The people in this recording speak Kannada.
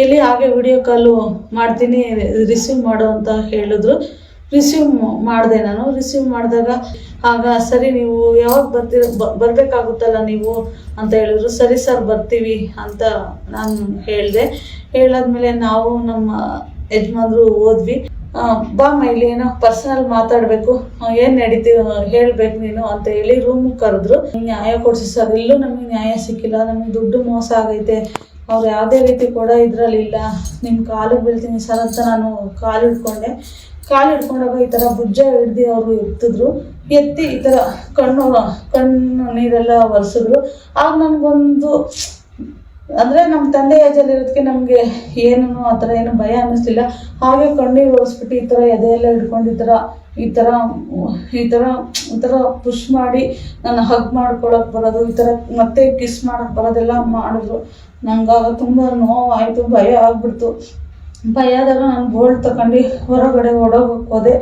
ಇಲ್ಲಿ ಹಾಗೆ ವಿಡಿಯೋ ಕಾಲು ಮಾಡ್ತೀನಿ ರಿಸೀವ್ ಮಾಡು ಅಂತ ಹೇಳಿದ್ರು. ರಿಸೀವ್ ಮಾಡಿದೆ ನಾನು. ರಿಸೀವ್ ಮಾಡಿದಾಗ, ಆಗ ಸರಿ ನೀವು ಯಾವಾಗ ಬರ್ತೀರ ಬರಬೇಕಾಗುತ್ತಲ್ಲ ನೀವು ಅಂತ ಹೇಳಿದ್ರು. ಸರಿ ಸರ್ ಬರ್ತೀವಿ ಅಂತ ನಾನು ಹೇಳಿದೆ. ಹೇಳಾದ್ಮೇಲೆ ನಾವು ನಮ್ಮ ಯಜಮಾನ್ರು ಓದ್ವಿ ಬಾ ಮೈಲಿ, ಏನೋ ಪರ್ಸನಲ್ ಮಾತಾಡಬೇಕು. ಏನು ನಡೀತೀವಿ ಹೇಳ್ಬೇಕು ನೀನು ಅಂತ ಹೇಳಿ ರೂಮ್ ಕರೆದ್ರು. ನ್ಯಾಯ ಕೊಡಿಸಿ ಸರ್ ಎಲ್ಲೂ ನಮಗೆ ನ್ಯಾಯ ಸಿಕ್ಕಿಲ್ಲ. ನಮಗೆ ದುಡ್ಡು ಮೋಸ ಆಗೈತೆ. ಅವ್ರು ಯಾವುದೇ ರೀತಿ ಕೂಡ ಇದರಲ್ಲಿ ಇಲ್ಲ. ನಿಮ್ಮ ಕಾಲಿಗೆ ಬೀಳ್ತೀನಿ ಸರ್ ಅಂತ ನಾನು ಕಾಲು ಹಿಡ್ಕೊಂಡೆ. ಕಾಲು ಹಿಡ್ಕೊಂಡಾಗ ಈ ಥರ ಭುಜ ಹಿಡ್ದು ಅವರು ಎತ್ತಿದ್ರು. ಎತ್ತಿ ಈ ಥರ ಕಣ್ಣು ಕಣ್ಣು ನೀರೆಲ್ಲ ಒರೆಸಿದ್ರು. ಆಗ ನನಗೊಂದು ಅಂದರೆ ನಮ್ಮ ತಂದೆ ಏಜಲ್ಲಿ ಇರೋದಕ್ಕೆ ನಮಗೆ ಏನೂ ಆ ಥರ ಏನು ಭಯ ಅನ್ನಿಸ್ಲಿಲ್ಲ. ಹಾಗೆ ಕಣ್ಣೀರು ಒರೆಸ್ಬಿಟ್ಟು ಈ ಥರ ಎದೆಯೆಲ್ಲ ಹಿಡ್ಕೊಂಡು ಈ ಥರ ಈ ಥರ ಈ ಥರ ಒಂಥರ ಥರ ಪುಷ್ ಮಾಡಿ ನನ್ನ ಹಗ್ ಮಾಡ್ಕೊಳಕ್ಕೆ ಬರೋದು, ಈ ಥರ ಮತ್ತೆ ಕಿಸ್ ಮಾಡಕ್ ಬರೋದೆಲ್ಲ ಮಾಡಿದ್ರು. ನಂಗಾಗ ತುಂಬ ನೋವಾಯಿತು, ಭಯ ಆಗ್ಬಿಡ್ತು. ಭಯ ಆದಾಗ ನಾನು ಬೋಲ್ಡ್ ತಗೊಂಡು ಹೊರಗಡೆ ಓಡೋಗಕ್ಕೆ ಹೋದೆ.